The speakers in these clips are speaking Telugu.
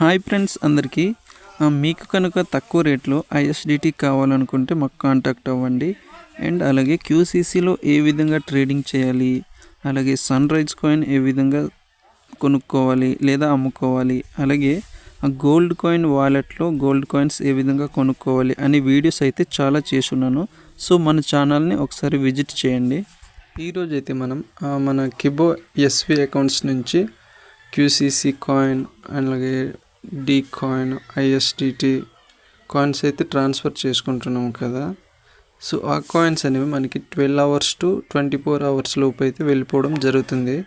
హాయ్ ఫ్రెండ్స్ అందరికీ. మీకు కనుక తక్కువ రేట్లో ఐఎస్డిటీ కావాలనుకుంటే మాకు కాంటాక్ట్ అవ్వండి. అండ్ అలాగే క్యూసీసీలో ఏ విధంగా ట్రేడింగ్ చేయాలి అలాగే సన్ రైజ్ కాయిన్ ఏ విధంగా కొనుక్కోవాలి లేదా అమ్ముకోవాలి అలాగే ఆ గోల్డ్ కాయిన్ వాలెట్లో గోల్డ్ కాయిన్స్ ఏ విధంగా కొనుక్కోవాలి అనే వీడియోస్ అయితే చాలా చేసున్నాను సో మన ఛానల్ని ఒకసారి విజిట్ చేయండి. ఈరోజు అయితే మనం మన కిబో ఎస్వి అకౌంట్స్ నుంచి క్యూసీసీ కాయిన్ అలాగే డి కాయిన్ ఐఎస్డిటీ కాయిన్స్ అయితే ట్రాన్స్ఫర్ చేసుకుంటున్నాం కదా. సో ఆ కాయిన్స్ అనేవి మనకి twelve hours to twenty four hours లోపు అయితే వెళ్ళిపోవడం జరుగుతుంది.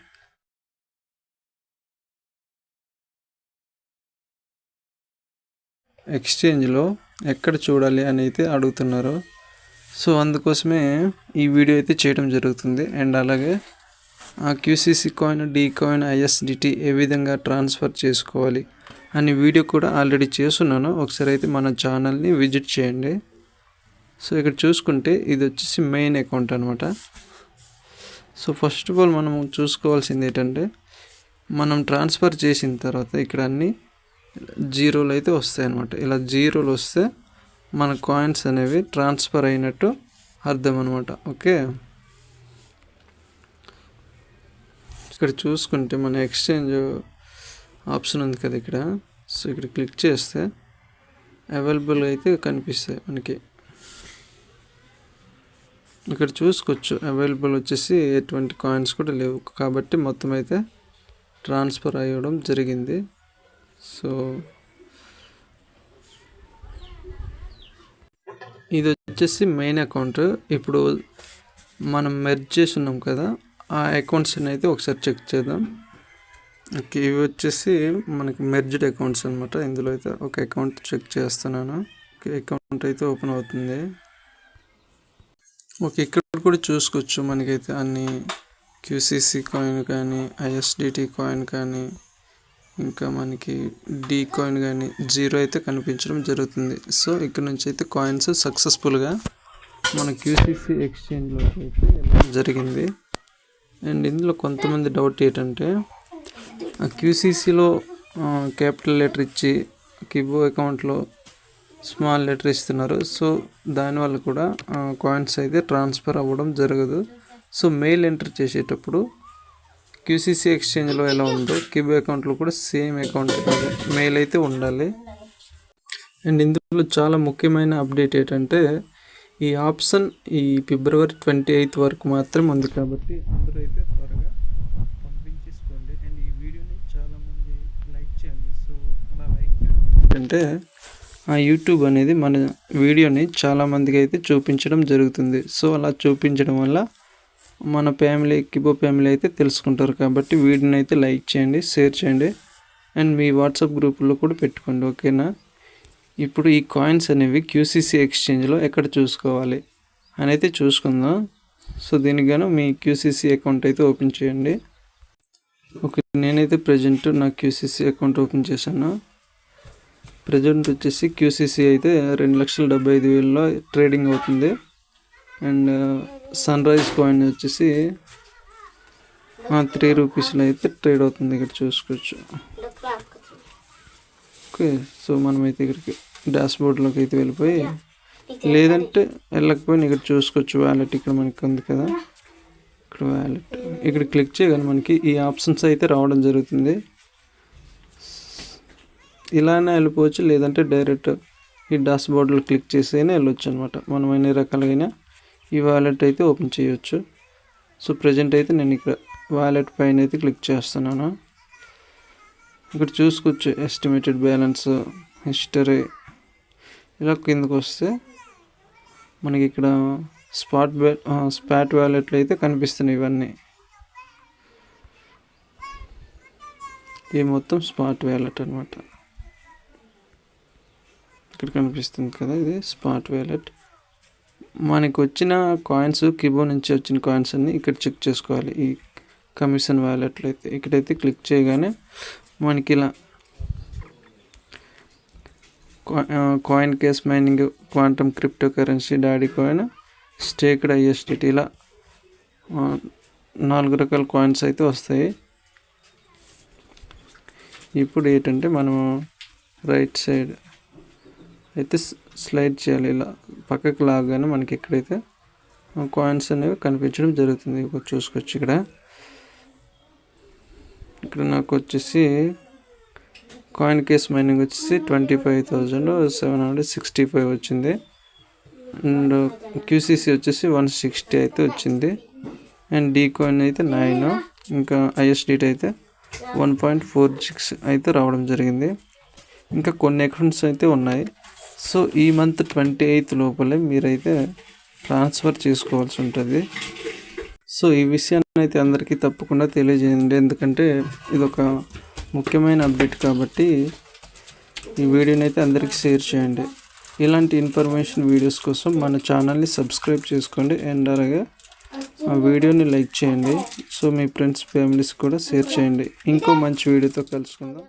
ఎక్స్చేంజ్లో ఎక్కడ చూడాలి అని అయితే అడుగుతున్నారు. సో అందుకోసమే ఈ వీడియో అయితే చేయడం జరుగుతుంది. అండ్ అలాగే ఆ QCC coin D coin ISDT ఏ విధంగా ట్రాన్స్ఫర్ చేసుకోవాలి? అని వీడియో కూడా ఆల్రెడీ చేస్తున్నాను. ఒకసారి అయితే మన ఛానల్ని విజిట్ చేయండి. సో ఇక్కడ చూసుకుంటే ఇది వచ్చేసి మెయిన్ అకౌంట్ అనమాట సో ఫస్ట్ ఆఫ్ ఆల్ మనం చూసుకోవాల్సింది ఏంటంటే మనం ట్రాన్స్ఫర్ చేసిన తర్వాత ఇక్కడ అన్ని జీరోలు అయితే వస్తాయి అనమాట ఇలా జీరోలు వస్తే మన కాయిన్స్ అనేవి ట్రాన్స్ఫర్ అయినట్టు అర్థం అనమాట ఓకే? ఇక్కడ చూసుకుంటే మన ఎక్స్చేంజ్ ఆప్షన్ ఉంది కదా ఇక్కడ. సో ఇక్కడ క్లిక్ చేస్తే అవైలబుల్ అయితే కనిపిస్తాయి మనకి. ఇక్కడ చూసుకోవచ్చు. అవైలబుల్ వచ్చేసి ఎటువంటి కాయిన్స్ కూడా లేవు. కాబట్టి మొత్తం అయితే ట్రాన్స్ఫర్ అయ్యడం జరిగింది. సో ఇది వచ్చేసి మెయిన్ అకౌంట్. ఇప్పుడు మనం మెర్జ్ చేసి ఉన్నాం కదా ఆ అకౌంట్స్ని అయితే ఒకసారి చెక్ చేద్దాం. ఓకే ఇవి వచ్చేసి మనకి మెర్జ్డ్ అకౌంట్స్ అనమాట ఇందులో అయితే ఒక అకౌంట్ చెక్ చేస్తున్నాను. ఓకే అకౌంట్ అయితే ఓపెన్ అవుతుంది. ఓకే ఇక్కడ కూడా చూసుకోవచ్చు మనకైతే అన్ని క్యూసీసీ కాయిన్ కానీ ఐఎస్డిటి కాయిన్ కానీ ఇంకా మనకి డి కాయిన్ కానీ జీరో అయితే కనిపించడం జరుగుతుంది. సో ఇక్కడ నుంచి అయితే కాయిన్స్ సక్సెస్ఫుల్గా మన క్యూసీసీ ఎక్స్చేంజ్లో అయితే జరిగింది. అండ్ ఇందులో కొంతమంది డౌట్ ఏంటంటే క్యూసీసీలో క్యాపిటల్ లెటర్ ఇచ్చి కిబో అకౌంట్లో స్మాల్ లెటర్ ఇస్తున్నారు. సో దానివల్ల కూడా కాయిన్స్ అయితే ట్రాన్స్ఫర్ అవ్వడం జరగదు. సో మెయిల్ ఎంటర్ చేసేటప్పుడు క్యూసీసీ ఎక్స్చేంజ్లో ఎలా ఉందో కిబో అకౌంట్లో కూడా సేమ్ అకౌంట్ మెయిల్ అయితే ఉండాలి. అండ్ ఇందులో చాలా ముఖ్యమైన అప్డేట్ ఏంటంటే ఈ ఆప్షన్ ఈ ఫిబ్రవరి ట్వంటీ ఎయిత్ వరకు మాత్రమే ఉంది కాబట్టి అందరూ అయితే త్వరగా పంపించేసుకోండి అండ్ ఈ వీడియోని చాలామంది లైక్ చేయండి సో అలా లైక్ చేయడం అంటే ఆ యూట్యూబ్ అనేది మన వీడియోని చాలామందికి అయితే చూపించడం జరుగుతుంది. సో అలా చూపించడం వల్ల మన ఫ్యామిలీ కిబో ఫ్యామిలీ అయితే తెలుసుకుంటారు కాబట్టి వీడియోని అయితే లైక్ చేయండి షేర్ చేయండి. అండ్ మీ వాట్సాప్ గ్రూపుల్లో కూడా పెట్టుకోండి ఓకేనా? ఇప్పుడు ఈ కాయిన్స్ అనేవి క్యూసీసీ ఎక్స్చేంజ్లో ఎక్కడ చూసుకోవాలి అని అయితే చూసుకుందాం. సో దీనికి గాను మీ క్యూసీసీ అకౌంట్ అయితే ఓపెన్ చేయండి. ఓకే నేనైతే ప్రజెంట్ నా క్యూసీసీ అకౌంట్ ఓపెన్ చేశాను. ప్రజెంట్ వచ్చేసి క్యూసీసీ అయితే రెండు లక్షల డెబ్బై ఐదు వేలలో ట్రేడింగ్ అవుతుంది. అండ్ సన్ రైజ్ కాయిన్ వచ్చేసి త్రీ రూపీస్లో అయితే ట్రేడ్ అవుతుంది. ఇక్కడ చూసుకోవచ్చు. ఓకే సో మనమైతే ఇక్కడికి డాష్ బోర్డ్లోకి అయితే వెళ్ళిపోయి లేదంటే వెళ్ళకపోయినా ఇక్కడ చూసుకోవచ్చు. వ్యాలెట్ ఇక్కడ మనకి ఉంది కదా. ఇక్కడ వ్యాలెట్ ఇక్కడ క్లిక్ చేయగానే మనకి ఈ ఆప్షన్స్ అయితే రావడం జరుగుతుంది. ఇలానే వెళ్ళిపోవచ్చు లేదంటే డైరెక్ట్ ఈ డాష్ బోర్డులో క్లిక్ చేసైనా వెళ్ళొచ్చు అనమాట మనం ఎన్ని రకాలైన ఈ వ్యాలెట్ అయితే ఓపెన్ చేయొచ్చు. సో ప్రజెంట్ అయితే నేను ఇక్కడ వ్యాలెట్ పైన అయితే క్లిక్ చేస్తున్నాను. ఇక్కడ చూసుకోవచ్చు ఎస్టిమేటెడ్ బ్యాలెన్స్ హిస్టరీ. ఇలా కిందకు వస్తే మనకి ఇక్కడ స్పాట్ స్పాట్ వ్యాలెట్లు అయితే కనిపిస్తున్నాయి ఇవన్నీ. ఇది మొత్తం స్పాట్ వ్యాలెట్ అనమాట ఇక్కడ కనిపిస్తుంది కదా ఇది స్పాట్ వ్యాలెట్ మనకు వచ్చిన కాయిన్స్ కిబో నుంచి వచ్చిన కాయిన్స్ అన్ని ఇక్కడ చెక్ చేసుకోవాలి. ఈ కమిషన్ వ్యాలెట్లో అయితే ఇక్కడైతే క్లిక్ చేయగానే మనకి ఇలా coin case mining quantum crypto currency daddy coin staked ISDT ఇలా నాలుగు రకాల కాయిన్స్ అయితే వస్తాయి. ఇప్పుడు ఏంటంటే మనము రైట్ సైడ్ అయితే స్లైడ్ చేయాలి. ఇలా పక్కకు లాగానే మనకి ఎక్కడైతే కాయిన్స్ అనేవి కనిపించడం జరుగుతుంది. ఇక చూసుకోవచ్చు ఇక్కడ. ఇక్కడ నాకు వచ్చేసి కాయిన్ కేస్ మైనింగ్ వచ్చేసి twenty five thousand seven hundred sixty five వచ్చింది. అండ్ క్యూసీసీ వచ్చేసి వన్ సిక్స్టీ అయితే వచ్చింది. అండ్ డీ కాయిన్ అయితే నైన్ ఇంకా ఐఎస్డిటీ అయితే వన్ పాయింట్ ఫోర్ సిక్స్ అయితే రావడం జరిగింది. ఇంకా కొన్ని అకౌంట్స్ అయితే ఉన్నాయి. సో ఈ మంత్ ట్వంటీ ఎయిత్ లోపలే మీరైతే ట్రాన్స్ఫర్ చేసుకోవాల్సి ఉంటుంది. సో ఈ విషయాన్ని అయితే అందరికీ తప్పకుండా తెలియజేయండి. ఎందుకంటే ఇది ఒక ముఖ్యమైన అప్డేట్ కాబట్టి ఈ వీడియోని అయితే అందరికీ షేర్ చేయండి. ఇలాంటి ఇన్ఫర్మేషన్ వీడియోస్ కోసం మన ఛానల్ని సబ్స్క్రైబ్ చేసుకోండి. అండ్ అలాగే ఆ వీడియోని లైక్ చేయండి. సో మీ ఫ్రెండ్స్ ఫ్యామిలీస్ కూడా షేర్ చేయండి. ఇంకో మంచి వీడియోతో కలుసుకుందాం.